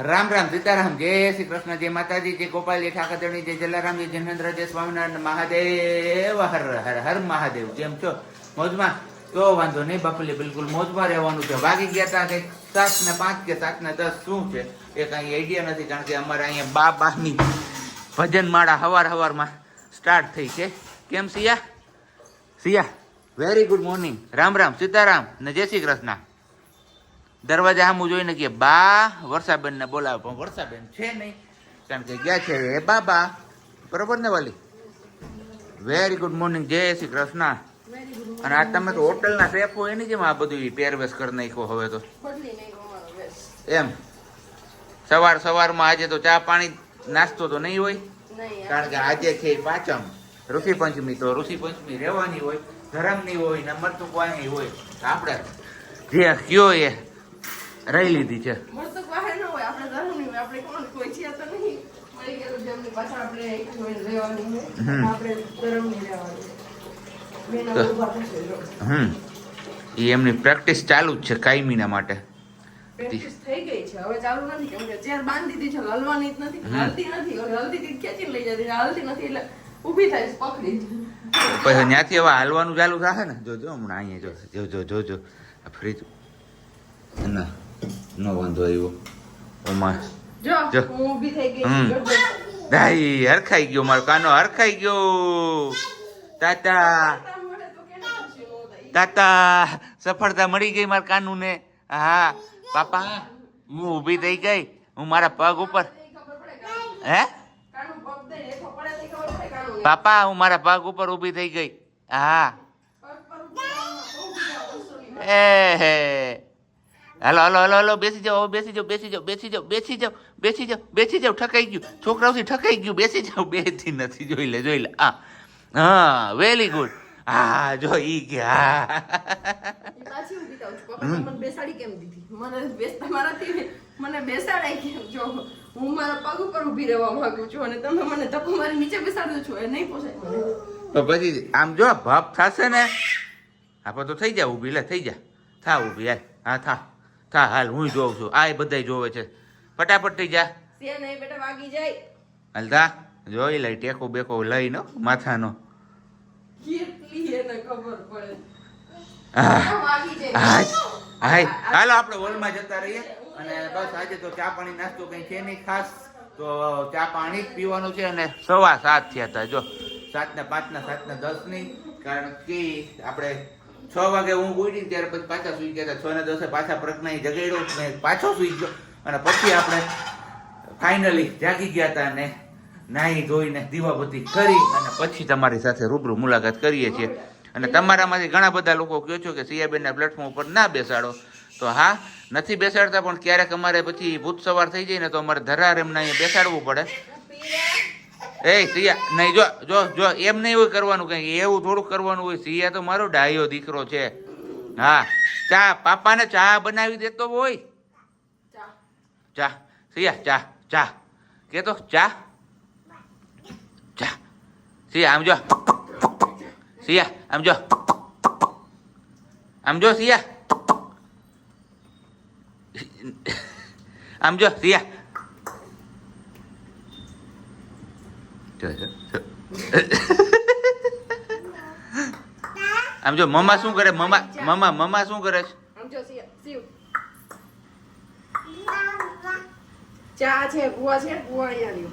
રામ રામ સીતારામ, જય શ્રી કૃષ્ણ, જય માતાજી, જય ગોપાલજી ઠાકરણી જય જલારામ, જય જનેન્દ્ર જય સ્વામિનારાયણ મહાદેવ, હર હર હર મહાદેવ. જેમ છો? મોજમાં? તો વાંધો નહીં, બપલી બિલકુલ મોજમાં રહેવાનું છે. વાગી ગયા તા કંઈક સાત ને પાંચ કે સાત ને દસ, શું છે? એ કાંઈ આઈડિયા નથી, કારણ કે અમારે અહીંયા બા બાની ભજન માળા હવાર હવારમાં સ્ટાર્ટ થઈ છે. કેમ Siya? Siya very good morning Ram Ram, Sitaram, ને જય શ્રી કૃષ્ણ. દરવાજા સામું જોઈને કે બા વર્ષાબેન ને બોલાવે. પણ વર્ષાબેન છે નહીં કારણ કે ગયા છે એ બાબા. બરોબર ને વાલી? વેરી ગુડ મોર્નિંગ જય શ્રી કૃષ્ણ. અને આ તમે તો હોટલના શેફ એની જેમ આ બધું પહેરવેશ કરી નાખ્યો હવે તો. એમ? સવાર સવારમાં આજે તો ચા પાણી નાસ્તો તો નહીં હોય? કારણ કે આજે છે પાંચમ. ઋષિ પંચમી તો ઋષિ પંચમી રહેવાની હોય ધરમની હોય ને મરતું કોઈ હોય. આપણે જે કયો એ રહી લીધી છે. હમ. એ એમની પ્રેક્ટિસ ચાલુ જ છે કાયમીના માટે. પ્રેક્ટિસ થઈ ગઈ છે હવે ચાલુ નથી કેમ કે ચેર બાંધી દીધી છે હલવાની જ નથી હલતી નથી હલતી હતી લઈ જતી. હલતી નથી એટલે ઊભી થાય પકડી પછી ત્યાંથી હવે હાલવાનું ચાલુ થશે ને? જોજો હમણાં અહીંયા જો જો જો જો આ ફ્રીજ. ના નો વાંધો આવ્યો ઓમાં જો. ઊભી થઈ ગઈ. દાઈ હરખાઈ ગયો મારો કાનો હરખાઈ ગયો તાતા. તાતા સફળતા મળી ગઈ મારા કાનું ને હા પાપા હું ઊભી થઈ ગઈ હું મારા પગ ઉપર. હે. પાપા હું મારા પગ ઉપર ઊભી થઈ ગઈ હા. એ હે હાલો હાલો હાલો હાલો બેસી જાઓ બેસી જાઓ બેસી જાઓ બેસી જાઓ બેસી જાઓ બેસી જાઓ બેસી જાઓ ઠકાઈ ગયું. છોકરાઓથી ઠકાઈ ગયું. બેસી જાઓ બેથી નથી જોઈ લે જોઈ લે. હા. હા વેરી ગુડ હા જો ઈ ગયા ઈ પાછી ઊભી થાઉં છું. પપ્પા મને બેસાડી કેમ દીધી? મને બેસતા મારાથી મને બેસાડાય કેમ? જો હું મારા પગ ઉપર ઊભી રહેવા માંગુ છું અને તમે મને ધક્કો મારી નીચે બેસાડો છો એ નહીં પોસાય તો પછી આમ જો ભાપ થશે ને આપણે તો થઈ જા ઊભી લે થઈ જા. થા ઊભી હાલ હા થા. થા હાલ હું જોઉં છું. આ બધાય જોવે છે. ફટાફટ થઈ જા. સે નહીં બેટા વાગી જાય. હાલ થા જોઈ લઈ ટેકો બેકો લઈ નો માથાનો. કેટલી એને ખબર પડે. હા. હાય. હાલો આપણે હોલમાં જતા રહીએ. અને બસ આજે તો ચા પાણી નાસ્તો કઈ છે નહીં ખાસ. તો ચા પાણી જ પીવાનું છે અને સવા સાત થયા હતા જો. સાત ને પાંચ દસની. સાત ને દસની કારણ કે આપણે છ વાગે હું ઉડી ત્યારે પછી પાછા સુઈ ગયા હતા. છ ને દસે પાછા પ્રજ્ઞા જગાડ્યો ને પાછો સુઈ ગયો. અને પછી આપણે ફાઇનલી જાગી ગયા હતા ને નાહી ધોઈને દીવાબત્તી કરી અને પછી તમારી સાથે રૂબરૂ મુલાકાત કરીએ છીએ. અને તમારામાંથી ઘણા બધા લોકો કહો છો કે સિયાબેનના પ્લેટફોર્મ ઉપર ના બેસાડો. તો હા, નથી બેસાડતા, પણ ક્યારેક અમારે પછી ભૂત સવાર થઈ જાય ને તો અમારે ધરાર એમને અહીંયા બેસાડવું પડે. એ, સિયા, નહીં, જો જો જો, એમ નહીં હોય કરવાનું કઈ, એવું થોડુંક કરવાનું હોય, સિયા તો મારો ડાયો દીકરો છે. હા, ચા, પાપાને ચા બનાવી દેતો હોય. ચા. સિયા, ચા ચા. કેતો ચા? ચા. સિયા, આમ જો. સિયા, આમ જો. આમ જો, સિયા. આમ જો, સિયા. જો, જો. આમ જો મમ્મા શું કરે? મમ્મા મમ્મા મમ્મા શું કરે છે? આમ જો સિયા, શિવ. ચા છે બુઆ છે બુઆ અહીંયા લ્યો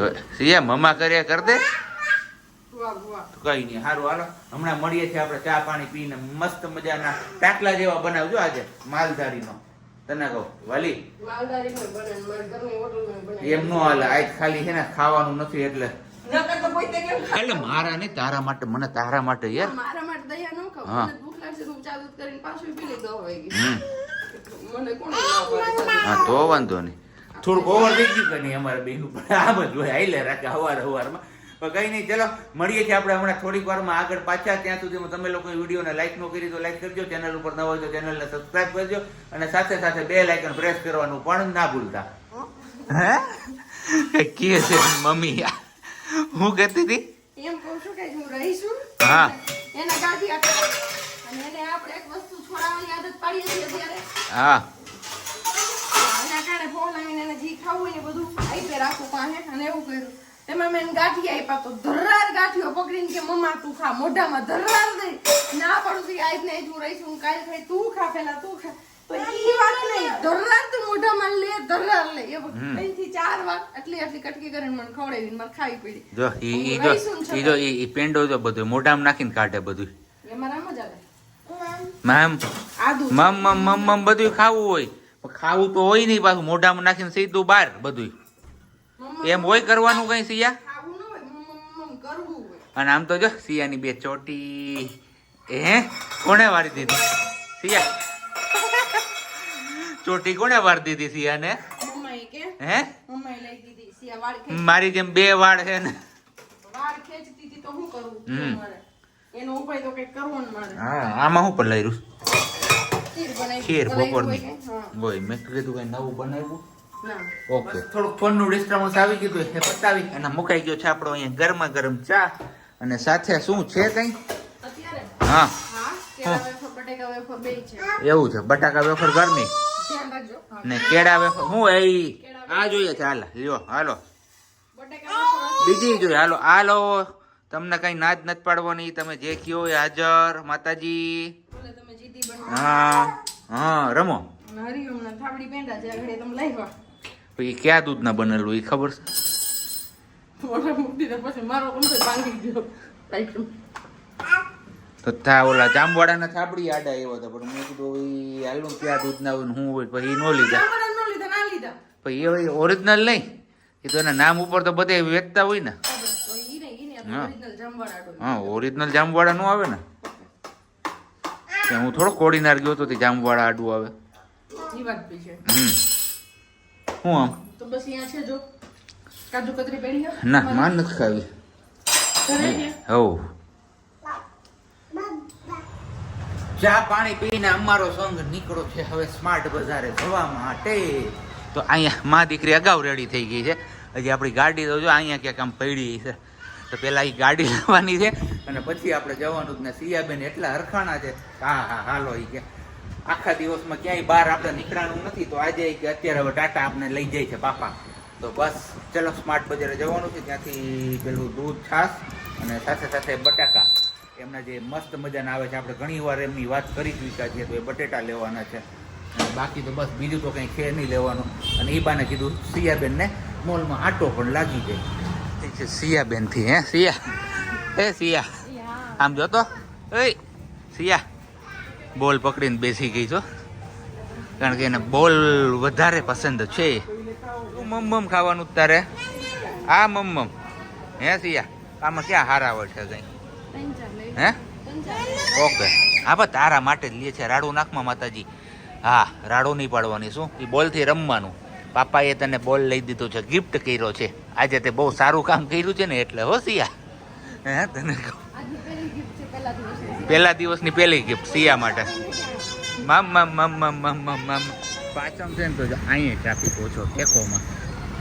હવે સિયા મમ્મા કર્યા કર દે. કઈ નહીં સારું હાલો. હમણાં મળીએ છીએ આપણે ચા પાણી પીને મસ્ત મજાના ટાકલા જેવા બનાવજો આજે માલધારીનો. તને કહું વાલી બને બને. એમ નો હાલે આજ ખાલી છે ને ખાવાનું નથી એટલે? એટલે મારા નહીં તારા માટે મને તારા માટે યાર. મારા માટે દયા ન ખાવ. હા. ભૂખ લાગશે હું ચા દૂધ કરીને પાછું પી લઈ દઉં હવે. હમ. મને કોણ હા તો વાંધો નહીં. થોડુંક ઓવર થઈ ગયું કે અમારે બેનું પણ. આમ જ હોય હાઈલે રાખે હવાર હવારમાં. પણ કઈ નહીં ચલો મળીએ છીએ આપણે હમણાં થોડીક વારમાં આગળ પાછા. ત્યાં સુધીમાં તમે લોકો વિડીયોને લાઈક ન કરી તો લાઈક કરજો. ચેનલ ઉપર ન હોય તો ચેનલને સબસ્ક્રાઇબ કરજો. અને સાથે સાથે બે લાઇકન પ્રેસ કરવાનું પણ ના ભૂલતા. હે? કે છે મમ્મી. હું કહેતી હતી? એમ કહું છું કે હું રહીશું હા. એના ગાડી આપે અને એને આપણે એક વસ્તુ છોડાવવાની આદત પાડી હતી ત્યારે હા. ટાણે ફોલાવીને એને જી ખાવું હોય ને બધું આપી રાખું પાસે અને એવું કર્યું. તેમાં મેં ગાંઠી આપ્યા તો ધરાર ગાંઠીઓ પકડીને કે મમ્મા તું ખા મોઢામાં ધરાર દઈ ના પડું છું આજ ને હું રહીશ હું કાલ ખાઈ તું ખા પેલા તું ખા. તો ઈ વાત નહીં ધરાર તું મોઢામાં લે ધરાર લે. એ ત્રણથી ચાર વાર આટલી આટલી કટકી કરીને મને ખવડાવી મને ખાવી પડી. જો ઈ ઈ જો ઈ જો ઈ પેંડો જો બધું મોઢામાં નાખીને કાઢે બધું. એમાં રામ જ આવે. મામ. આદુ મમ મમ મમ બધું ખાવું હોય. ખાવું તો હોય નહીં પાછું. મોઢામાં નાખીને સીધું બહાર બધું એમ હોય કરવાનું કઈ સિયા? હોય અને આમ તો જો સિયાની બે ચોટી. હે કોણે વાળી દીધી? સિયા ચોટી કોણે વાળી દીધી સિયાને? હે? લઈ મારી જેમ બે વાળ છે ને. આમાં હું પણ ખીર રહ્યું ખીર બપોરની? હોય મેં કીધું કઈ નવું બનાવ્યું? ઓકે. થોડુંક ફોનનું ડિસ્ટર્બન્સ આવી ગયું હતું એ પતાવી. અને મુકાઈ ગયો છે આપણો અહીંયા ગરમા ગરમ ચા. અને સાથે શું છે કઈ? હા. હા કેળા વેફર બટેકા વેફર બેય છે. એવું છે. બટાકા વેફર ઘરની હા. ને કેળા વેફર હું એ આ જોઈએ છે હાલ લ્યો હાલો. બીજી જોઈએ હાલો હાલો. તમને કઈ નાદ નથી પાડવાની તમે જે કયો એ હાજર માતાજી. હા હા રમો. હરિઓમના થાબડી પેંડા છે આગળ તમે લાવ્યા પછી કયા દૂધના બનેલું એ ખબર છે? તો થા ઓલા જામવાડાના થાબડી આડા એવો હતો પણ મેં કીધું એ હાલું ક્યાં દૂધના હોય ને શું હોય પછી નો લીધા. પછી એ ઓરિજિનલ નહીં. એ તો એના નામ ઉપર તો બધે વેચતા હોય ને. તો હા. ઓરિજિનલ. હા જામવાડા નું આવે ને. હું થોડો કોડીનાર ગયો તો તે જામવાડા આડું આવે. હમ. શું આમ? તો બસ અહીંયા છે જો. કાજુ કતરી પડી છે ના માન નથી ખાવી. હવ. ચા પાણી પીને અમારો સંઘ નીકળો છે હવે સ્માર્ટ બજારે જવા માટે. તો અહીંયા મા દીકરી અગાઉ રેડી થઈ ગઈ છે. હજી આપણી ગાડી તો જો અહીંયા ક્યાંક આમ પડી છે. તો પેલા એ ગાડી લેવાની છે. અને પછી આપણે જવાનું જ ને સિયાબેન એટલા હરખાણા છે. હા હા હાલો એ કે. આખા દિવસમાં ક્યાંય બહાર આપણે નીકળવાનું નથી. તો આજે કે અત્યારે હવે ટાટા આપણે લઈ જાય છે પાપા તો બસ ચલો સ્માર્ટ બજારે જવાનું છે. ત્યાંથી પેલું દૂધ છાશ અને સાથે સાથે બટાકા. એમના જે મસ્ત મજાના આવે છે. આપણે ઘણી વાર એમની વાત કરી ચૂક્યા છીએ તો એ બટેટા લેવાના છે. અને બાકી તો બસ બીજું તો કંઈ છે નહીં લેવાનું. અને એ બાને કીધું સિયાબેનને મોલમાં આટો પણ લાગી જાય. છે સિયાબેનથી હે સિયા. એ સિયા. આમ જોતો એ સિયા. બોલ પકડીને બેસી ગઈ છો. કારણ કે એને બોલ વધારે પસંદ છે. શું મમ ખાવાનું તારે. આ મમ હે સિયા, આમાં ક્યાં હારા હોય છે કઈ? હે? ઓકે. હા પણ તારા માટે જ લે છે. રાડું નાખમાં માતાજી. હા, રાડું નહીં પાડવાની. શું? એ બોલથી રમવાનું. પાપાએ તને બોલ લઈ દીધો છે ગિફ્ટ કર્યો છે. આજે તે બહુ સારું કામ કર્યું છે ને એટલે, હો સિયા. હે, તને પહેલી દિવસની પહેલી ગિફ્ટ સિયા માટે. મમ મમ મમ મમ મમ મમ મમ. પાછમ છે ને તો અહીંયા ટ્રાફિક ઓછો ટેકોમાં.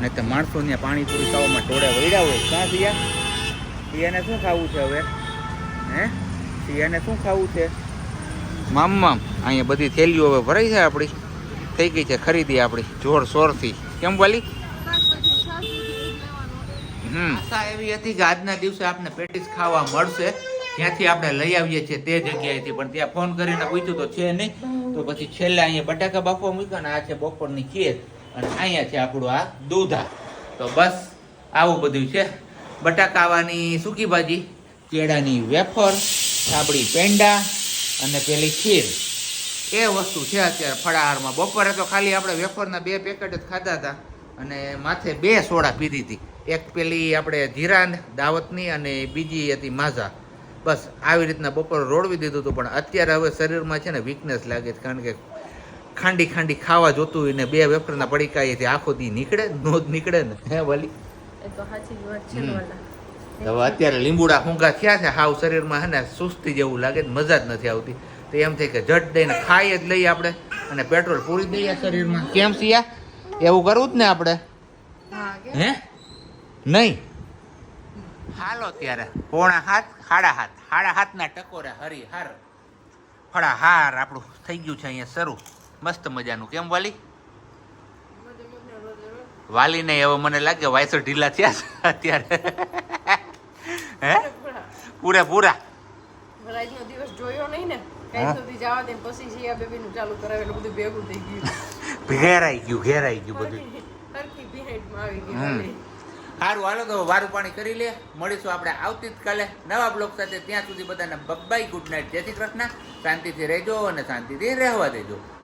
નહીં તો માણસો ત્યાં પાણીપુરી ખાવામાં ટોળે વળ્યા હોય. ક્યાં સિયા સિયાને શું ખાવું છે હવે? હે? સિયાને શું ખાવું છે? મમ મમ અહીંયા બધી થેલીઓ હવે ભરાઈ છે આપણી. થઈ ગઈ છે ખરીદી આપણી જોર શોરથી. કેમ લેવાનું. હમ. આશા એવી હતી કે આજના દિવસે આપને પેટીસ ખાવા મળશે. ત્યાંથી આપણે લઈ આવીએ છીએ તે જગ્યાએથી. પણ ત્યાં ફોન કરીને પૂછ્યું તો છે નહીં. તો પછી છેલ્લે અહીંયા બટાકા બાફવા મૂક્યા ને આ છે બપોરની ખીર અને અહીંયા છે આપણું આ દૂધા. તો બસ આવું બધું છે. બટાકાવાની સૂકી ભાજી, કેળાની વેફર સાબડી પેંડા અને પેલી ખીર. એ વસ્તુ છે અત્યારે ફળાહારમાં. બપોરે તો ખાલી આપણે વેફરના બે પેકેટ જ ખાધા હતા અને માથે બે સોડા પીધી હતી. એક પેલી આપણે જીરા દાવતની અને બીજી હતી માઝા બસ આવી રીતના બપોરે રોડવી દીધું હતું પણ અત્યારે હવે શરીરમાં છે ને વીકનેસ લાગે છે કારણ કે ખાંડી ખાંડી ખાવા જોતું હોય ને બે વેફરના પડીકાએથી આખો દી નીકળે નો જ નીકળે ને. હે વાલી. હવે અત્યારે લીંબુડા ફૂંગા થયા છે હાવ શરીરમાં હે ને સુસ્તી જેવું લાગે મજા જ નથી આવતી. તો એમ થાય કે જટ દઈને ખાઈ જ લઈએ આપણે અને પેટ્રોલ પૂરી દઈએ શરીરમાં. કેમ સિયા? એવું કરવું જ ને આપણે. હે? નહીં. હાલો ત્યારે. પોણા હાથ હાડા હાથ. હાડા હાથના ટકોરે હરી હાર. ફળા હાર આપણું થઈ ગયું છે અહીંયા શરૂ. મસ્ત મજાનું. કેમ વાલી? વાલીને હવે મને લાગે વાયસો ઢીલા થયા છે અત્યારે. હે? પૂરે પૂરા. દિવસ જોયો નહીં ને. કઈ સુધી જવા દે પછી જીયા બેબી ચાલુ કરાવેલું બધું ભેગું થઈ ગયું. ઘેરાઈ ગયું ઘેરાઈ ગયું બધું. સરખી behind આવી ગયું સારું હાલો તો વારું પાણી કરી લે. મળીશું આપણે આવતી જ કાલે નવા બ્લોગ સાથે. ત્યાં સુધી બધાને બબ્બાઈ ગુડ નાઇટ જય શ્રી કૃષ્ણ. શાંતિથી રહેજો અને શાંતિથી રહેવા દેજો.